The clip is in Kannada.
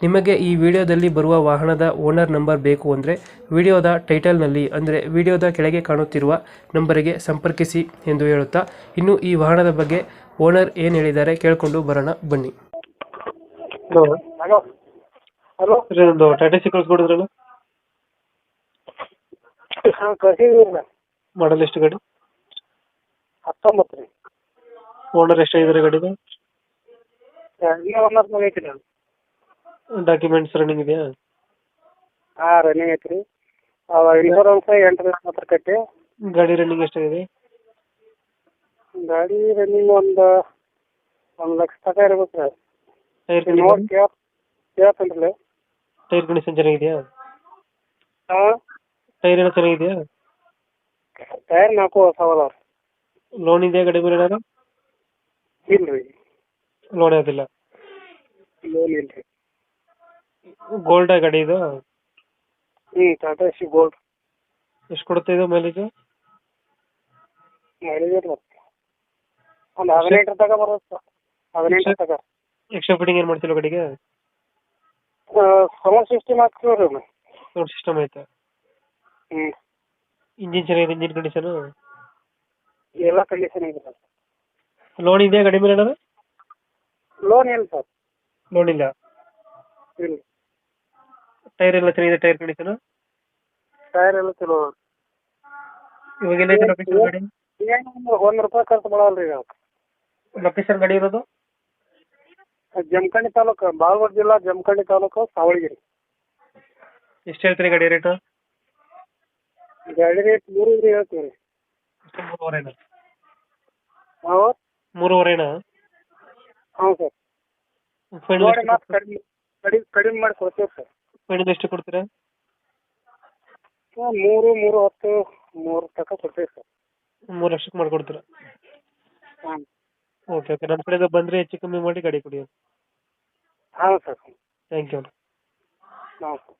ನಿಮಗೆ ಈ ವಿಡಿಯೋದಲ್ಲಿ ಬರುವ ವಾಹನದ ಓನರ್ ನಂಬರ್ ಬೇಕು ಅಂದರೆ ವಿಡಿಯೋದ ಟೈಟಲ್ನಲ್ಲಿ ಅಂದರೆ ವಿಡಿಯೋದ ಕೆಳಗೆ ಕಾಣುತ್ತಿರುವ ನಂಬರಿಗೆ ಸಂಪರ್ಕಿಸಿ ಎಂದು ಹೇಳುತ್ತಾ ಇನ್ನು ಈ ವಾಹನದ ಬಗ್ಗೆ ಓನರ್ ಏನು ಹೇಳಿದ್ದಾರೆ ಕೇಳಿಕೊಂಡು ಬರೋಣ ಬನ್ನಿ. ಹಲೋ. ಹಲೋ. ಟಾಟಾ ಸಿ ಕಳಿಸ್ಕೊಡಿದ್ರಲ್ಲ ಮಾಡಲ್ ಎಷ್ಟು ಗಾಡಿ? ಹತ್ತೊಂಬತ್ತು ರೀ. ಓನರ್ ಎಷ್ಟಾಗಿದ್ದಾರೆ ಗಾಡಿದು? ಒಂಬತ್ತು ಮನೆ ಐತಿ ರೀ ಡಾಕ್ಯುಮೆಂಟ್ಸ್ ರನ್ನಿಂಗ್ ಇದೆಯಾ? ಹಾ ರನ್ನಿಂಗ್ ಐತ್ರಿ ಇನ್ಶೂರೆನ್ಸ್ ಎಂಟು ಲಕ್ಷ ಮಾತ್ರ ಕಟ್ಟಿ. ಗಾಡಿ ರನ್ನಿಂಗ್ ಎಷ್ಟಾಗಿದೆ? ಗಾಡಿ ರನ್ನಿಂಗ್ ಒಂದು ಒಂದು ಲಕ್ಷ ತನಕ ಇರ್ಬೇಕು ರೀ ಟೈರ್ ನೋಡಿ ಕೇಳ ಕೇಳ್ತೇನೆ ರೀ ಟೈರ್ ಕಂಡೀಷನ್ ಚೆನ್ನಾಗಿದೆಯಾ? ಹಾಂ? ಟೈರ್ ಎಲ್ಲ ಚೆನ್ನಾಗಿದೆಯಾ? ಟೈರ್ ನಾಲ್ಕು ಹೊಸ ಅದಾವ ಲೋನ್ ಇದೆಯಾ ಗಾಡಿ ಮೇಲೆ ಏನಾದ್ರು? ಇಲ್ಲ ರೀ ಲೋನ್ ಯಾವುದಿಲ್ಲ? ಲೋನ್ ಇಲ್ಲ ರೀ ಗೋಲ್ಡ್ ಗಾಡಿ ಇದು? ಈ ಟಾಟಾ ಸಿ ಗೋಲ್ಡ್ ಎಷ್ಟು ಕೊಡುತ್ತೆ ಇದು ಮೈಲೇಜ್ ಮೈಲೇಜ್ ಮತ್ತೆ ಒಂದು ಹದಿನೆಂಟರ ತನಕ ಬರುತ್ತೆ. ಹದಿನೆಂಟರ ತಗ ಎಕ್ಸ್ಟ್ರಾ ಫಿಟ್ಟಿಂಗ್ ಏನು ಮಾಡ್ತಿಲ್ಲ ಗಾಡಿಗೆ? ಸೌಂಡ್ ಸಿಸ್ಟಮ್ ಹಾಕ್ತೀವಿ ರೀ ಸೌಂಡ್ ಸಿಸ್ಟಮ್ ಐತೆ. ಹ್ಞೂ ಇಂಜಿನ್ ಚೆನ್ನಾಗಿದೆ ಇಂಜಿನ್ ಕಂಡೀಷನ್ ಎಲ್ಲ ಕಂಡೀಷನ್ ಇದೆ ಸರ್. ಲೋನ್ ಇದೆಯಾ ಗಾಡಿ ಮೇಲೆ ಏನಾದ್ರು? ಲೋನ್ ಏನು ಸರ್. ಲೋನ್ ಇಲ್ಲ. ಇಲ್ಲ. ಟೈರ್ ಎಲ್ಲ ಚೆನ್ನಾಗಿದೆ ಟೈರ್ ಕಂಡೀಷನ್? ಟೈರ್ ಎಲ್ಲ ಚಲೋ. ಇವಾಗ ಎಲ್ಲೈತೆ ಲೊಕೇಶನ್ ಗಾಡಿ? ಏನು ಒಂದು ರೂಪಾಯಿ ಖರ್ಚು ಮಾಡಲ್ಲ ರೀ ಲೊಕೇಶನ್ ಗಾಡಿ ಇರೋದು? ಜಮಖಂಡಿ ತಾಲೂಕು ಬಾಗಲಕೋಟೆ ಜಿಲ್ಲಾ ಜಮಖಂಡಿ ತಾಲೂಕು ಸಾವಳಗಿರಿ. ಎಷ್ಟು ಹೇಳ್ತೀರಿ ಗಾಡಿ ರೇಟು? ಗಾಡಿ ರೇಟ್ ಮೂರು ರೀ ಹೇಳ್ತೀವಿ ರೀ. ಮೂರುವರೆನಾ? ನಾವು ಮೂರುವರೆನಾ? ಹ್ಞೂ ಸರ್. ನೋಡಿ ಮತ್ತೆ ಕಡಿಮೆ ಕಡಿಮೆ ಕಡಿಮೆ ಮಾಡಿ ಕೊಡ್ತೀವಿ ಸರ್. ಫೈನಲ್ ಎಷ್ಟು ಕೊಡ್ತೀರಾ? ಮೂರು ಮೂರು ಹತ್ತು ಮೂರು ತನಕ ಕೊಡ್ತೀವಿ ಸರ್. ಮೂರು ಲಕ್ಷಕ್ಕೆ ಮಾಡ್ಕೊಡ್ತೀರಾ? ಹಾಂ. Okay okay. ನಮ್ಮ ಕಡೆಯಿಂದ ಬಂದರೆ ಹೆಚ್ಚು ಕಮ್ಮಿ ಮಾಡಿ ಗಾಡಿ ಕೊಡಿ ಹಾಂ ಸರ್. ಥ್ಯಾಂಕ್ ಯು ಹಾಂ ಸರ್